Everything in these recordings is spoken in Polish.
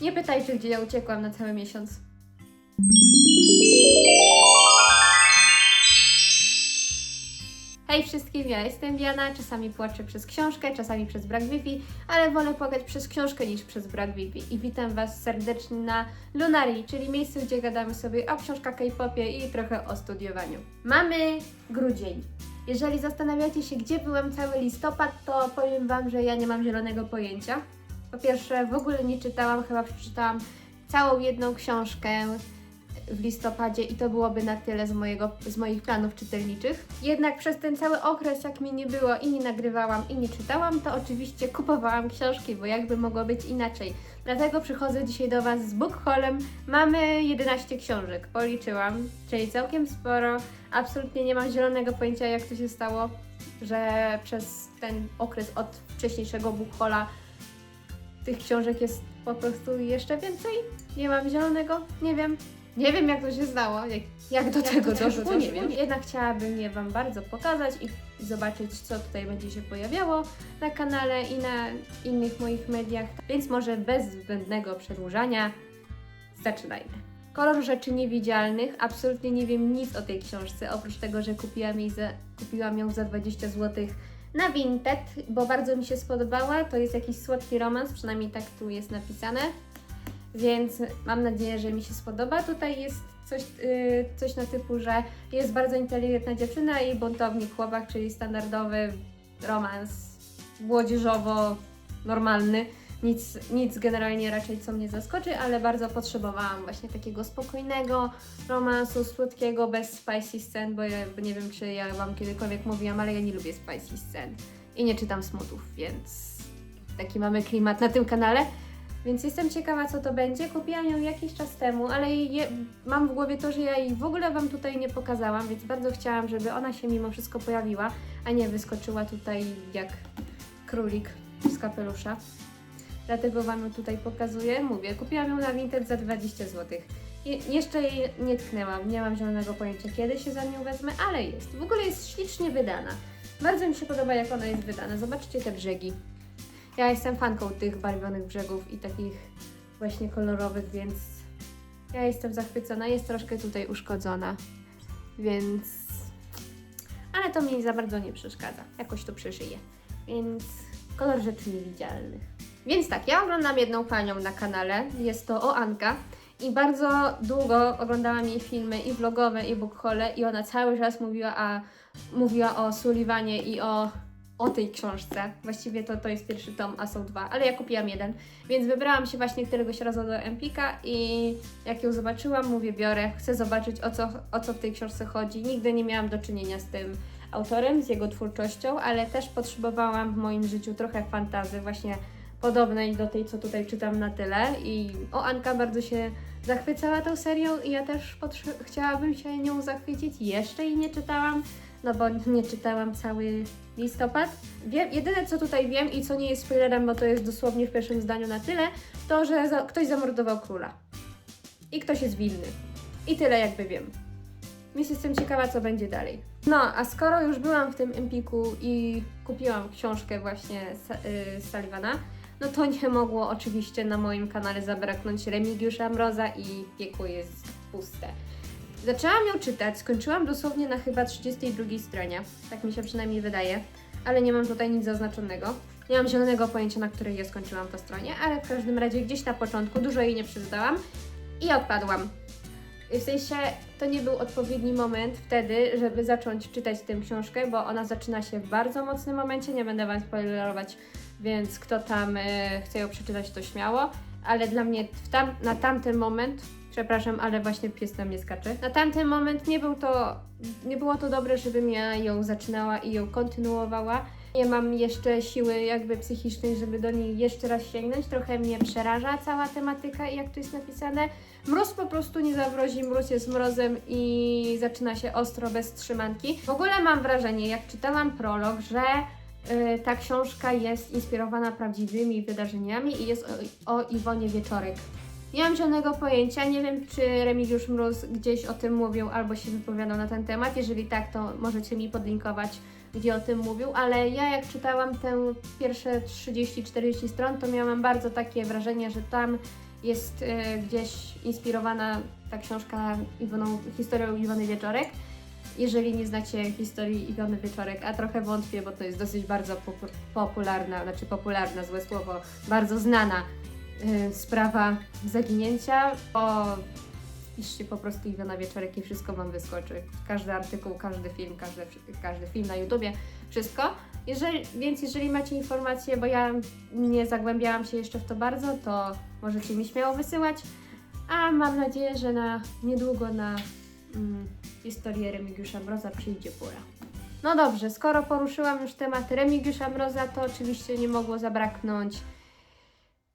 Nie pytajcie, gdzie ja uciekłam na cały miesiąc. Hej wszystkim, ja jestem Diana. Czasami płaczę przez książkę, czasami przez brak Wi-Fi, ale wolę płakać przez książkę niż przez brak Wi-Fi. I witam Was serdecznie na Lunarii, czyli miejscu, gdzie gadamy sobie o książkach K-popie i trochę o studiowaniu. Mamy grudzień. Jeżeli zastanawiacie się, gdzie byłem cały listopad, to powiem Wam, że ja nie mam zielonego pojęcia. Po pierwsze, w ogóle nie czytałam, chyba przeczytałam całą jedną książkę w listopadzie i to byłoby na tyle z, mojego, z moich planów czytelniczych. Jednak przez ten cały okres, jak mi nie było i nie nagrywałam i nie czytałam, to oczywiście kupowałam książki, bo jakby mogło być inaczej. Dlatego przychodzę dzisiaj do Was z book haulem. Mamy 11 książek, policzyłam, czyli całkiem sporo. Absolutnie nie mam zielonego pojęcia, jak to się stało, że przez ten okres od wcześniejszego book haula tych książek jest po prostu jeszcze więcej. Nie mam zielonego, nie wiem. Nie wiem, jak to się stało, jak, jak do tego doszło, nie wiem. Jednak chciałabym je Wam bardzo pokazać i, i zobaczyć, co tutaj będzie się pojawiało na kanale i na innych moich mediach. Więc może bez zbędnego przedłużania zaczynajmy. Kolor rzeczy niewidzialnych. Absolutnie nie wiem nic o tej książce, oprócz tego, że kupiłam, jej za, kupiłam ją za 20 zł na Vinted, bo bardzo mi się spodobała. To jest jakiś słodki romans, przynajmniej tak tu jest napisane. Więc mam nadzieję, że mi się spodoba. Tutaj jest coś, yy, coś na typu, że jest bardzo inteligentna dziewczyna i buntownik chłopak, czyli standardowy romans młodzieżowo normalny. Nic, nic generalnie raczej co mnie zaskoczy, ale bardzo potrzebowałam właśnie takiego spokojnego romansu, słodkiego, bez spicy scen, bo ja nie wiem, czy ja Wam kiedykolwiek mówiłam, ale ja nie lubię spicy scen i nie czytam smutów, więc taki mamy klimat na tym kanale. Więc jestem ciekawa, co to będzie. Kupiłam ją jakiś czas temu, ale je, mam w głowie to, że ja jej w ogóle Wam tutaj nie pokazałam, więc bardzo chciałam, żeby ona się mimo wszystko pojawiła, a nie wyskoczyła tutaj jak królik z kapelusza. Dlatego Wam ją tutaj pokazuję. Mówię, kupiłam ją na Vinted za 20 zł. I jeszcze jej nie tknęłam, nie mam zielonego pojęcia, kiedy się za nią wezmę, ale jest. W ogóle jest ślicznie wydana. Bardzo mi się podoba, jak ona jest wydana. Zobaczcie te brzegi. Ja jestem fanką tych barwionych brzegów i takich właśnie kolorowych, więc ja jestem zachwycona. Jest troszkę tutaj uszkodzona, więc. Ale to mi za bardzo nie przeszkadza. Jakoś to przeżyję. Więc kolor rzeczy niewidzialnych. Więc tak, ja oglądam jedną panią na kanale. Jest to Oanka. I bardzo długo oglądałam jej filmy i vlogowe, i bookhole i ona cały czas mówiła, a, mówiła o Sullivanie i o o tej książce. Właściwie to, to jest pierwszy tom, a są dwa, ale ja kupiłam jeden. Więc wybrałam się właśnie któregoś razu do Empika i jak ją zobaczyłam, mówię, biorę, chcę zobaczyć o co, o co w tej książce chodzi. Nigdy nie miałam do czynienia z tym autorem, z jego twórczością, ale też potrzebowałam w moim życiu trochę fantazy, właśnie podobnej do tej, co tutaj czytam na tyle. I o Anka bardzo się zachwycała tą serią i ja też chciałabym się nią zachwycić. Jeszcze jej nie czytałam, no bo nie czytałam cały listopad. Wiem, jedyne co tutaj wiem i co nie jest spoilerem, bo to jest dosłownie w pierwszym zdaniu na tyle, to że za, ktoś zamordował króla. I ktoś jest winny. I tyle jakby wiem. Więc jestem ciekawa, co będzie dalej. No, a skoro już byłam w tym Empiku i kupiłam książkę właśnie Sa- y, Sullivana, no to nie mogło oczywiście na moim kanale zabraknąć Remigiusza Mroza i piekło jest puste. Zaczęłam ją czytać, skończyłam dosłownie na chyba 32 stronie, tak mi się przynajmniej wydaje, ale nie mam tutaj nic zaznaczonego. Nie mam zielonego pojęcia, na której ja skończyłam tę stronie, ale w każdym razie gdzieś na początku dużo jej nie przeczytałam i odpadłam. W sensie to nie był odpowiedni moment wtedy, żeby zacząć czytać tę książkę, bo ona zaczyna się w bardzo mocnym momencie, nie będę Wam spoilerować, więc kto tam e, chce ją przeczytać, to śmiało, ale dla mnie w tam, na tamten moment, przepraszam, ale właśnie pies na mnie skacze, na tamten moment nie, był to, nie było to dobre, żebym ja ją zaczynała i ją kontynuowała. Nie mam jeszcze siły jakby psychicznej, żeby do niej jeszcze raz sięgnąć. Trochę mnie przeraża cała tematyka i jak tu jest napisane. Mróz po prostu nie zawrozi, mróz jest mrozem i zaczyna się ostro, bez trzymanki. W ogóle mam wrażenie, jak czytałam prolog, że ta książka jest inspirowana prawdziwymi wydarzeniami i jest o, o Iwonie Wieczorek. Nie mam żadnego pojęcia, nie wiem czy Remigiusz Mróz gdzieś o tym mówił albo się wypowiadał na ten temat. Jeżeli tak, to możecie mi podlinkować, gdzie o tym mówił, ale ja jak czytałam te pierwsze 30-40 stron, to miałam bardzo takie wrażenie, że tam jest e, gdzieś inspirowana ta książka Iwoną, historią Iwony Wieczorek. Jeżeli nie znacie historii Iwony Wieczorek, a trochę wątpię, bo to jest dosyć bardzo popu- popularna, znaczy popularna, złe słowo, bardzo znana y, sprawa zaginięcia, bo piszcie po prostu Iwona Wieczorek i wszystko Wam wyskoczy. Każdy artykuł, każdy film, każdy, każdy film na YouTubie, wszystko. Jeżeli, więc jeżeli macie informacje, bo ja nie zagłębiałam się jeszcze w to bardzo, to możecie mi śmiało wysyłać. A mam nadzieję, że na niedługo na mm, historię Remigiusza Mroza przyjdzie pora. No dobrze, skoro poruszyłam już temat Remigiusza Mroza, to oczywiście nie mogło zabraknąć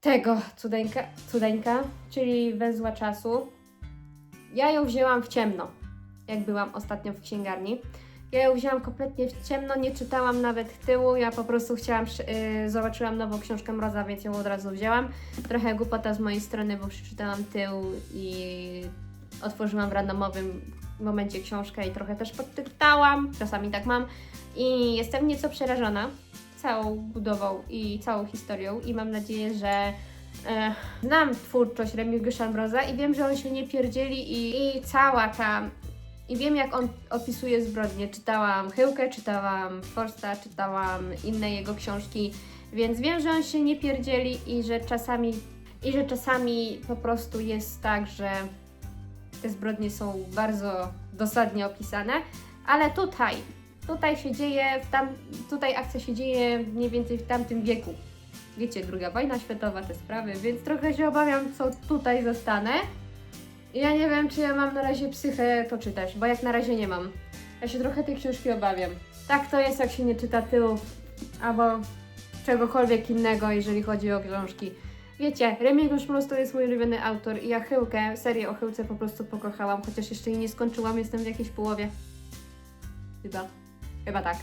tego cudeńka, cudeńka czyli węzła czasu. Ja ją wzięłam w ciemno, jak byłam ostatnio w księgarni. Ja ją wzięłam kompletnie w ciemno, nie czytałam nawet tyłu, ja po prostu chciałam, yy, zobaczyłam nową książkę Mroza, więc ją od razu wzięłam. Trochę głupota z mojej strony, bo przeczytałam tył i otworzyłam w randomowym momencie książkę i trochę też podczytałam, czasami tak mam. I jestem nieco przerażona całą budową i całą historią. I mam nadzieję, że e, znam twórczość Remigiusza Mroza i wiem, że on się nie pierdzieli i, i cała ta i wiem jak on opisuje zbrodnie. Czytałam Chyłkę, czytałam Forsta, czytałam inne jego książki, więc wiem, że on się nie pierdzieli i że czasami i że czasami po prostu jest tak, że te zbrodnie są bardzo dosadnie opisane, ale tutaj, tutaj się dzieje, w tam, tutaj akcja się dzieje mniej więcej w tamtym wieku. Wiecie, druga wojna światowa, te sprawy, więc trochę się obawiam, co tutaj zostanę. Ja nie wiem, czy ja mam na razie psychę to czytać, bo jak na razie nie mam. Ja się trochę tej książki obawiam. Tak to jest, jak się nie czyta tyłów albo czegokolwiek innego, jeżeli chodzi o książki. Wiecie, Remigiusz Mróz to jest mój ulubiony autor i ja Chyłkę, serię o Chyłce po prostu pokochałam, chociaż jeszcze jej nie skończyłam, jestem w jakiejś połowie. Chyba. Chyba tak.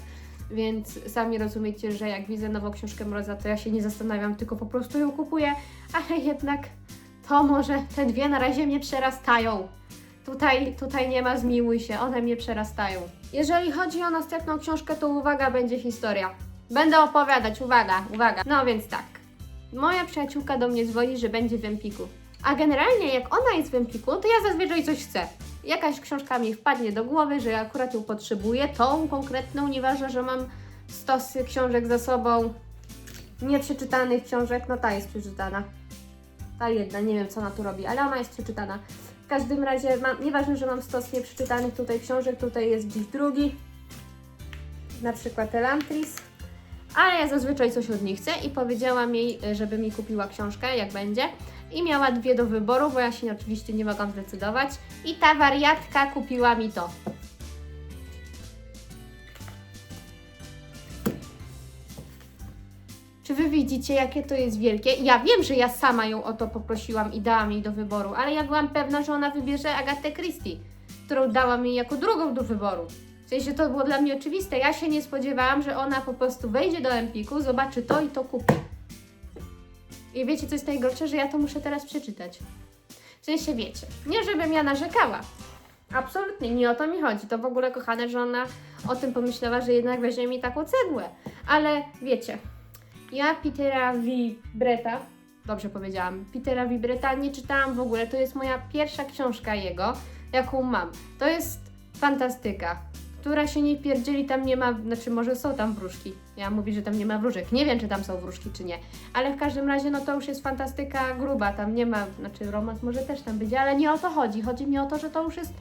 Więc sami rozumiecie, że jak widzę nową książkę Mroza, to ja się nie zastanawiam, tylko po prostu ją kupuję, ale jednak to może te dwie na razie mnie przerastają. Tutaj, tutaj nie ma zmiłuj się, one mnie przerastają. Jeżeli chodzi o następną książkę, to uwaga, będzie historia. Będę opowiadać, uwaga, uwaga. No więc tak. Moja przyjaciółka do mnie dzwoni, że będzie w Empiku. A generalnie jak ona jest w Empiku, to ja zazwyczaj coś chcę. Jakaś książka mi wpadnie do głowy, że ja akurat ją potrzebuję, tą konkretną, nieważne, że mam stosy książek za sobą, nieprzeczytanych książek, no ta jest przeczytana. Ta jedna, nie wiem co ona tu robi, ale ona jest przeczytana. W każdym razie, mam, nieważne, że mam stos nieprzeczytanych tutaj książek, tutaj jest gdzieś drugi, na przykład Elantris, ale ja zazwyczaj coś od niej chcę i powiedziałam jej, żeby mi kupiła książkę, jak będzie. I miała dwie do wyboru, bo ja się oczywiście nie mogłam zdecydować. I ta wariatka kupiła mi to. Czy wy widzicie, jakie to jest wielkie? Ja wiem, że ja sama ją o to poprosiłam i dałam jej do wyboru, ale ja byłam pewna, że ona wybierze Agatę Christie, którą dałam jej jako drugą do wyboru. Sensie to było dla mnie oczywiste. Ja się nie spodziewałam, że ona po prostu wejdzie do Empiku, zobaczy to i to kupi. I wiecie, co jest najgorsze, że ja to muszę teraz przeczytać. W sensie wiecie, nie żebym ja narzekała. Absolutnie, nie o to mi chodzi. To w ogóle kochane, że ona o tym pomyślała, że jednak weźmie mi taką cegłę. Ale wiecie, ja Petera V. Breta, dobrze powiedziałam, Petera V. Breta nie czytałam w ogóle. To jest moja pierwsza książka jego, jaką mam. To jest fantastyka, która się nie pierdzieli, tam nie ma, znaczy może są tam wróżki. Ja mówię, że tam nie ma wróżek. Nie wiem, czy tam są wróżki, czy nie. Ale w każdym razie, no to już jest fantastyka gruba, tam nie ma, znaczy romans może też tam być, ale nie o to chodzi. Chodzi mi o to, że to już jest,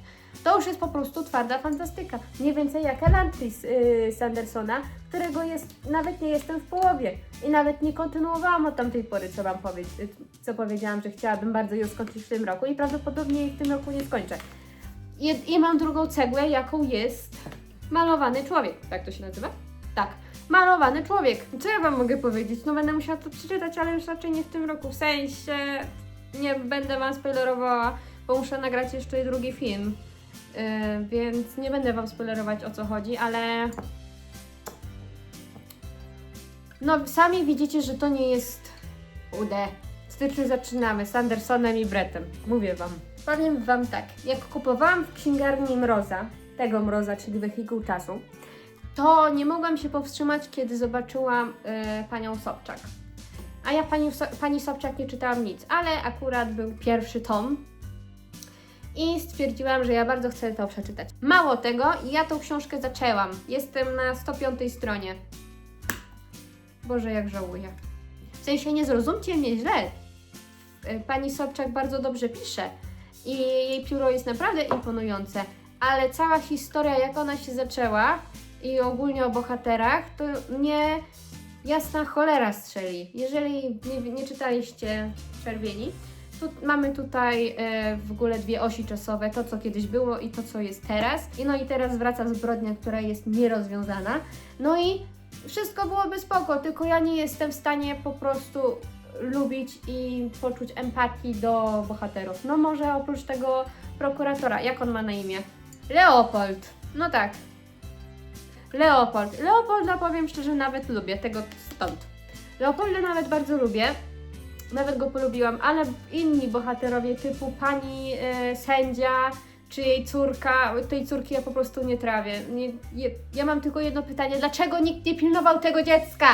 to już jest po prostu twarda fantastyka. Nie więcej jak Elantris yy, Sandersona, którego jest, nawet nie jestem w połowie. I nawet nie kontynuowałam od tamtej pory, co wam powiedzieć, co powiedziałam, że chciałabym bardzo ją skończyć w tym roku i prawdopodobnie jej w tym roku nie skończę. I, mam drugą cegłę, jaką jest malowany człowiek. Tak to się nazywa? Tak. Malowany człowiek. Co ja wam mogę powiedzieć? No będę musiała to przeczytać, ale już raczej nie w tym roku. W sensie nie będę wam spoilerowała, bo muszę nagrać jeszcze drugi film. Yy, więc nie będę wam spoilerować o co chodzi, ale no sami widzicie, że to nie jest ude. W styczniu zaczynamy z Andersonem i Brettem. Mówię wam. Powiem wam tak, jak kupowałam w księgarni Mroza, tego Mroza, czyli wehikuł czasu, to nie mogłam się powstrzymać, kiedy zobaczyłam e, panią Sobczak. A ja pani, pani Sobczak nie czytałam nic, ale akurat był pierwszy tom i stwierdziłam, że ja bardzo chcę to przeczytać. Mało tego, ja tą książkę zaczęłam. Jestem na 105 stronie. Boże, jak żałuję. W sensie nie zrozumcie mnie źle. E, Pani Sobczak bardzo dobrze pisze i jej pióro jest naprawdę imponujące, ale cała historia, jak ona się zaczęła i ogólnie o bohaterach, to mnie jasna cholera strzeli. Jeżeli nie, nie czytaliście Czerwieni, tu, mamy tutaj e, w ogóle dwie osi czasowe, to co kiedyś było i to co jest teraz. I no i teraz wraca zbrodnia, która jest nierozwiązana. No i wszystko byłoby spoko, tylko ja nie jestem w stanie po prostu lubić i poczuć empatii do bohaterów. No może oprócz tego prokuratora, jak on ma na imię? Leopold. No tak. Leopold. Leopolda powiem szczerze, nawet lubię, tego stąd. Leopolda nawet bardzo lubię. Nawet go polubiłam, ale inni bohaterowie typu pani e, sędzia czy jej córka, tej córki ja po prostu nie trawię. Nie, je, ja mam tylko jedno pytanie, dlaczego nikt nie pilnował tego dziecka?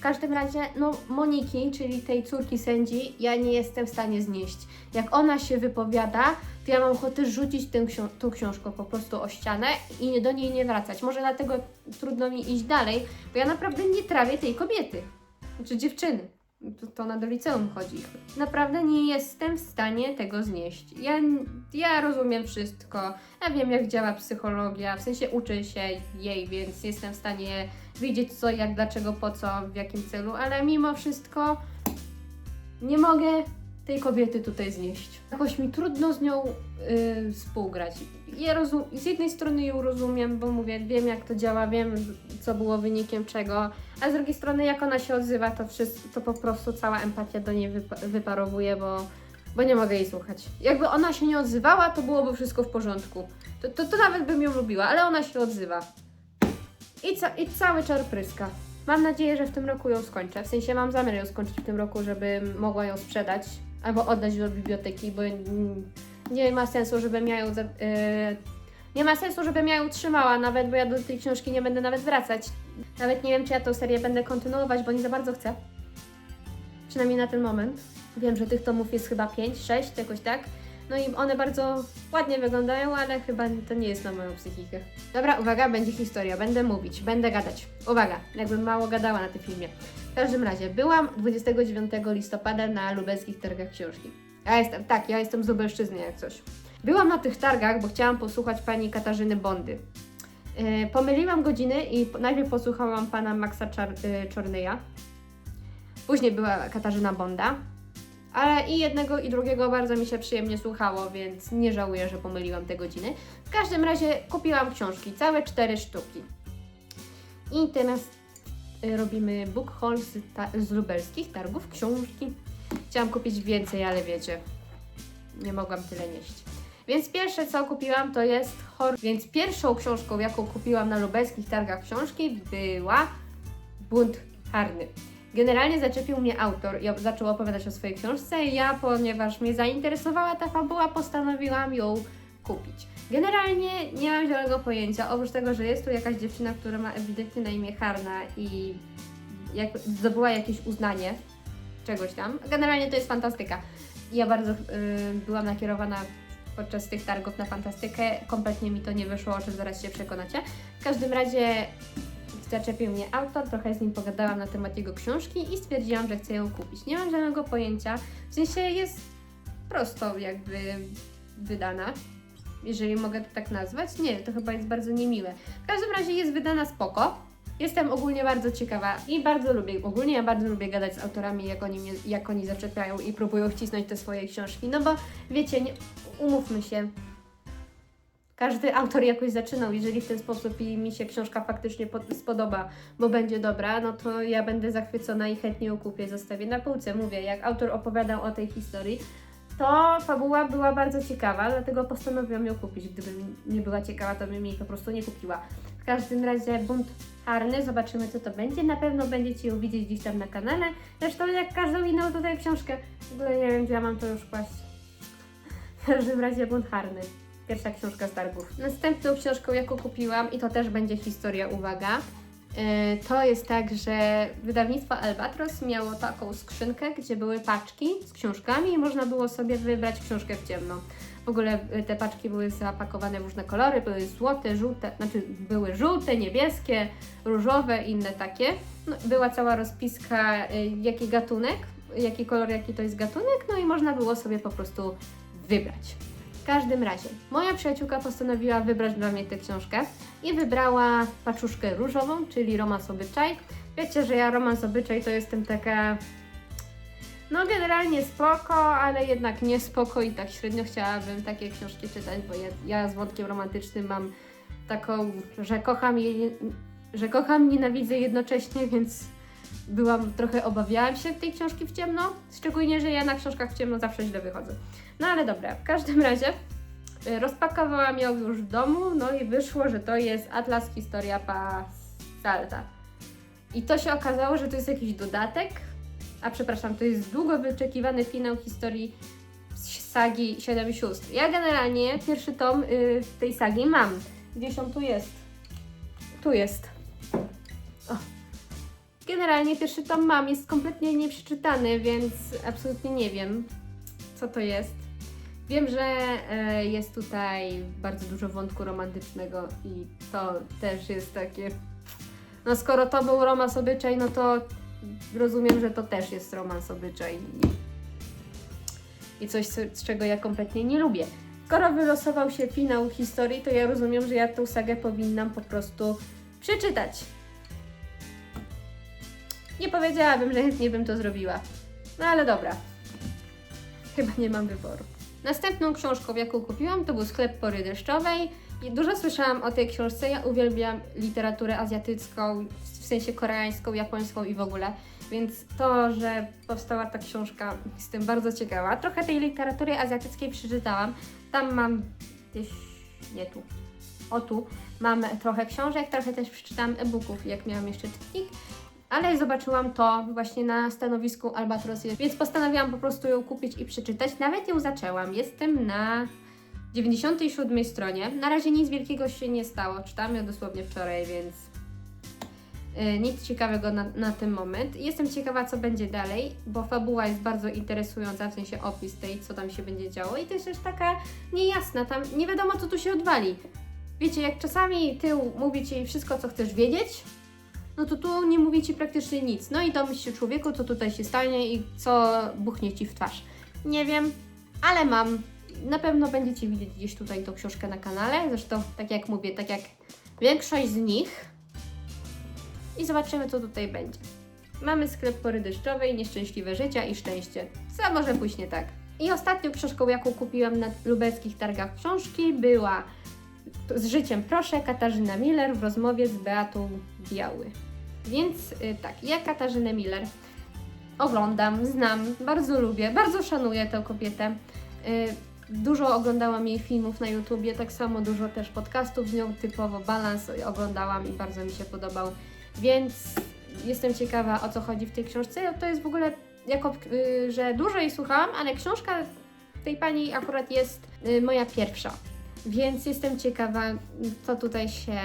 W każdym razie, no Moniki, czyli tej córki sędzi, ja nie jestem w stanie znieść. Jak ona się wypowiada, to ja mam ochotę rzucić tę, tą książkę po prostu o ścianę i do niej nie wracać. Może dlatego trudno mi iść dalej, bo ja naprawdę nie trawię tej kobiety. Czy dziewczyny. To, to ona do liceum chodzi. Naprawdę nie jestem w stanie tego znieść. Ja, ja rozumiem wszystko. Ja wiem, jak działa psychologia, w sensie uczę się jej, więc jestem w stanie wiedzieć co, jak, dlaczego, po co, w jakim celu, ale mimo wszystko nie mogę tej kobiety tutaj znieść. Jakoś mi trudno z nią yy, współgrać. Ja rozum- z jednej strony ją rozumiem, bo mówię, wiem jak to działa, wiem co było wynikiem czego, a z drugiej strony jak ona się odzywa, to, wszystko, to po prostu cała empatia do niej wypa- wyparowuje, bo, bo nie mogę jej słuchać. Jakby ona się nie odzywała, to byłoby wszystko w porządku. To, to, to nawet bym ją lubiła, ale ona się odzywa. I, ca- I cały czar pryska. Mam nadzieję, że w tym roku ją skończę. W sensie mam zamiar ją skończyć w tym roku, żebym mogła ją sprzedać albo oddać do biblioteki, bo nie ma sensu, żebym ją. Yy, nie ma sensu, żebym ją nawet, bo ja do tej książki nie będę nawet wracać. Nawet nie wiem, czy ja tą serię będę kontynuować, bo nie za bardzo chcę. Przynajmniej na ten moment. Wiem, że tych tomów jest chyba 5, 6, jakoś tak. No i one bardzo ładnie wyglądają, ale chyba to nie jest na moją psychikę. Dobra, uwaga, będzie historia. Będę mówić, będę gadać. Uwaga, jakbym mało gadała na tym filmie. W każdym razie, byłam 29 listopada na lubelskich targach książki. Ja jestem, tak, ja jestem z Lubelszczyzny jak coś. Byłam na tych targach, bo chciałam posłuchać pani Katarzyny Bondy. Yy, pomyliłam godziny i najpierw posłuchałam pana Maxa Czar- yy, Czornyja. Później była Katarzyna Bonda. Ale i jednego i drugiego bardzo mi się przyjemnie słuchało, więc nie żałuję, że pomyliłam te godziny. W każdym razie kupiłam książki, całe cztery sztuki. I teraz y, robimy book haul z, ta- z lubelskich targów książki. Chciałam kupić więcej, ale wiecie, nie mogłam tyle nieść. Więc pierwsze co kupiłam to jest horror. Więc pierwszą książką, jaką kupiłam na lubelskich targach książki była Bunt Harny. Generalnie zaczepił mnie autor i zaczął opowiadać o swojej książce ja, ponieważ mnie zainteresowała ta fabuła, postanowiłam ją kupić. Generalnie nie mam zielonego pojęcia, oprócz tego, że jest tu jakaś dziewczyna, która ma ewidentnie na imię Harna i jak, zdobyła jakieś uznanie czegoś tam. Generalnie to jest fantastyka. Ja bardzo y, byłam nakierowana podczas tych targów na fantastykę. Kompletnie mi to nie wyszło, o czym zaraz się przekonacie. W każdym razie zaczepił mnie autor, trochę z nim pogadałam na temat jego książki i stwierdziłam, że chcę ją kupić. Nie mam żadnego pojęcia, w sensie jest prosto jakby wydana, jeżeli mogę to tak nazwać. Nie, to chyba jest bardzo niemiłe. W każdym razie jest wydana spoko. Jestem ogólnie bardzo ciekawa i bardzo lubię, ogólnie ja bardzo lubię gadać z autorami, jak oni, mnie, jak oni zaczepiają i próbują wcisnąć te swoje książki, no bo wiecie, nie, umówmy się, każdy autor jakoś zaczynał. Jeżeli w ten sposób i mi się książka faktycznie pod, spodoba, bo będzie dobra, no to ja będę zachwycona i chętnie ją kupię, zostawię na półce. Mówię, jak autor opowiadał o tej historii, to fabuła była bardzo ciekawa, dlatego postanowiłam ją kupić. Gdybym nie była ciekawa, to bym jej po prostu nie kupiła. W każdym razie bunt Harny, zobaczymy co to będzie. Na pewno będziecie ją widzieć gdzieś tam na kanale. Zresztą jak każdą inną tutaj książkę. W ogóle nie wiem, gdzie ja mam to już kłaść. W każdym razie bunt Harny. Pierwsza książka z targów. Następną książką, jaką kupiłam, i to też będzie historia, uwaga, E, To jest tak, że wydawnictwo Albatros miało taką skrzynkę, gdzie były paczki z książkami i można było sobie wybrać książkę w ciemno. W ogóle e, te paczki były zapakowane w różne kolory, były złote, żółte, znaczy były żółte, niebieskie, różowe, inne takie. No, była cała rozpiska, e, jaki gatunek, jaki kolor, jaki to jest gatunek, no i można było sobie po prostu wybrać. Każdym razie, moja przyjaciółka postanowiła wybrać dla mnie tę książkę i wybrała paczuszkę różową, czyli romans obyczaj. Wiecie, że ja romans obyczaj to jestem taka. No, generalnie spoko, ale jednak nie spoko i tak średnio chciałabym takie książki czytać, bo ja, ja z wątkiem romantycznym mam taką, że kocham je, że kocham nienawidzę jednocześnie, więc byłam trochę obawiałam się tej książki w ciemno, szczególnie, że ja na książkach w ciemno zawsze źle wychodzę. No ale dobra, w każdym razie y, rozpakowałam ją już w domu, no i wyszło, że to jest Atlas Historia Passalta. I to się okazało, że to jest jakiś dodatek, a przepraszam, to jest długo wyczekiwany finał historii sagi Siedem Sióstr. Ja generalnie pierwszy tom y, tej sagi mam. Gdzieś on tu jest? Tu jest. Generalnie pierwszy tom mam, jest kompletnie nieprzeczytany, więc absolutnie nie wiem, co to jest. Wiem, że e, jest tutaj bardzo dużo wątku romantycznego i to też jest takie. No skoro to był romans obyczaj, no to rozumiem, że to też jest romans obyczaj i, coś, co, z czego ja kompletnie nie lubię. Skoro wylosował się finał historii, to ja rozumiem, że ja tą sagę powinnam po prostu przeczytać. Nie powiedziałabym, że chętnie bym to zrobiła. No ale dobra. Chyba nie mam wyboru. Następną książką, jaką kupiłam, to był sklep pory deszczowej. I dużo słyszałam o tej książce. Ja uwielbiam literaturę azjatycką, w sensie koreańską, japońską i w ogóle. Więc to, że powstała ta książka, jestem bardzo ciekawa. Trochę tej literatury azjatyckiej przeczytałam. Tam mam gdzieś, nie tu, o tu, mam trochę książek, trochę też przeczytałam e-booków, jak miałam jeszcze czytnik. Ale zobaczyłam to właśnie na stanowisku Albatros, więc postanowiłam po prostu ją kupić i przeczytać. Nawet ją zaczęłam. Jestem na 97 stronie. Na razie nic wielkiego się nie stało. Czytałam ją dosłownie wczoraj, więc y, nic ciekawego na, na ten moment. Jestem ciekawa, co będzie dalej, bo fabuła jest bardzo interesująca, w sensie opis tej, co tam się będzie działo i też jest taka niejasna, tam nie wiadomo, co tu się odwali. Wiecie, jak czasami tył mówi Ci wszystko, co chcesz wiedzieć, no to tu nie mówi Ci praktycznie nic. No i domyśl się człowieku, co tutaj się stanie i co buchnie Ci w twarz. Nie wiem, ale mam. Na pewno będziecie widzieć gdzieś tutaj tą książkę na kanale. Zresztą, tak jak mówię, tak jak większość z nich. I zobaczymy, co tutaj będzie. Mamy sklep pory deszczowej, nieszczęśliwe życia i szczęście. Co może pójść nie tak? I ostatnią książką, jaką kupiłam na lubelskich targach książki, była z życiem proszę Katarzyna Miller w rozmowie z Beatą Biały. Więc y, tak, ja Katarzynę Miller oglądam, znam, bardzo lubię, bardzo szanuję tę kobietę. Y, Dużo oglądałam jej filmów na YouTubie, tak samo dużo też podcastów z nią, typowo balans oglądałam i bardzo mi się podobał. Więc jestem ciekawa o co chodzi w tej książce. To jest w ogóle, jako, y, że dużo jej słuchałam, ale książka tej pani akurat jest moja pierwsza. Więc jestem ciekawa, co tutaj się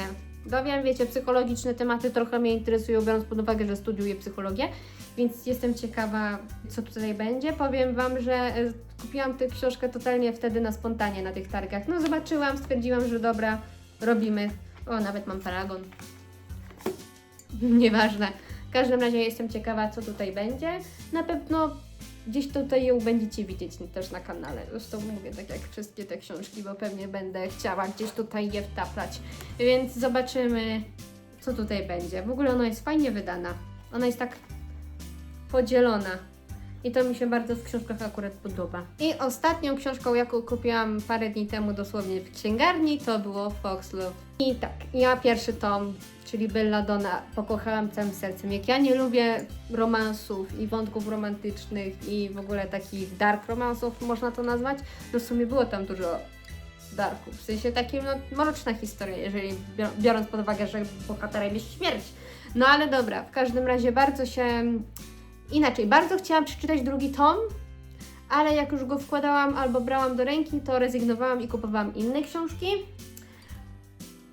dowiem. Wiecie, psychologiczne tematy trochę mnie interesują, biorąc pod uwagę, że studiuję psychologię, więc jestem ciekawa, co tutaj będzie. Powiem Wam, że e, kupiłam tę książkę totalnie wtedy na spontanie na tych targach. No zobaczyłam, stwierdziłam, że dobra, robimy. O, nawet mam paragon. Nieważne. W każdym razie jestem ciekawa, co tutaj będzie. Na pewno gdzieś tutaj ją będziecie widzieć też na kanale. Zresztą mówię tak jak wszystkie te książki, bo pewnie będę chciała gdzieś tutaj je wtaplać. Więc zobaczymy, co tutaj będzie. W ogóle ona jest fajnie wydana. Ona jest tak podzielona. I to mi się bardzo w książkach akurat podoba. I ostatnią książką, jaką kupiłam parę dni temu dosłownie w księgarni, to było Fox Love. I tak, ja pierwszy tom, czyli Belladonna, pokochałam całym sercem. Jak ja nie lubię romansów i wątków romantycznych i w ogóle takich dark romansów, można to nazwać, no w sumie było tam dużo darków. W sensie takim, no, mroczna historia, jeżeli bior- biorąc pod uwagę, że bohaterem jest śmierć. No ale dobra, w każdym razie bardzo się Inaczej, bardzo chciałam przeczytać drugi tom, ale jak już go wkładałam albo brałam do ręki, to rezygnowałam i kupowałam inne książki.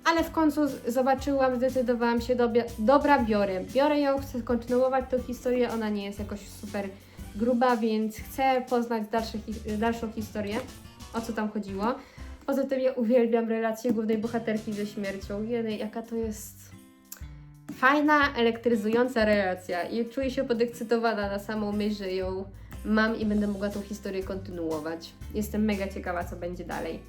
Ale w końcu zobaczyłam, zdecydowałam się, dobia- dobra, biorę. Biorę ją, chcę kontynuować tą historię, ona nie jest jakoś super gruba, więc chcę poznać dalsze, dalszą historię, o co tam chodziło. Poza tym ja uwielbiam relację głównej bohaterki ze śmiercią. Jednej, jaka to jest fajna, elektryzująca relacja i czuję się podekscytowana na samą myśl, że ją mam i będę mogła tą historię kontynuować. Jestem mega ciekawa, co będzie dalej.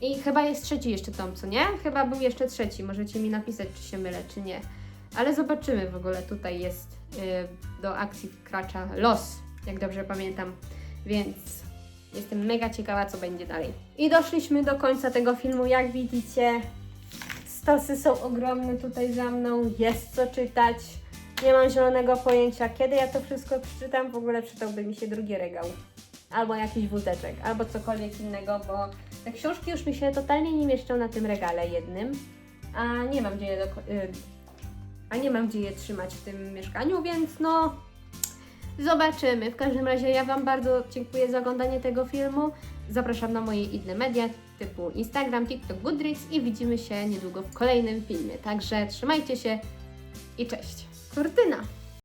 I chyba jest trzeci jeszcze tom, co nie? Chyba był jeszcze trzeci. Możecie mi napisać, czy się mylę, czy nie. Ale zobaczymy w ogóle. Tutaj jest y, do akcji wkracza los, jak dobrze pamiętam. Więc jestem mega ciekawa, co będzie dalej. I doszliśmy do końca tego filmu. Jak widzicie, stosy są ogromne tutaj za mną. Jest co czytać. Nie mam zielonego pojęcia, kiedy ja to wszystko przeczytam. W ogóle przydałby mi się drugi regał. Albo jakiś wózeczek, albo cokolwiek innego, bo te książki już mi się totalnie nie mieszczą na tym regale jednym, a nie mam gdzie je, do, y, a nie mam gdzie je trzymać w tym mieszkaniu, więc no zobaczymy. W każdym razie ja Wam bardzo dziękuję za oglądanie tego filmu. Zapraszam na moje inne media typu Instagram, TikTok, Goodreads i widzimy się niedługo w kolejnym filmie. Także trzymajcie się i cześć. Kurtyna!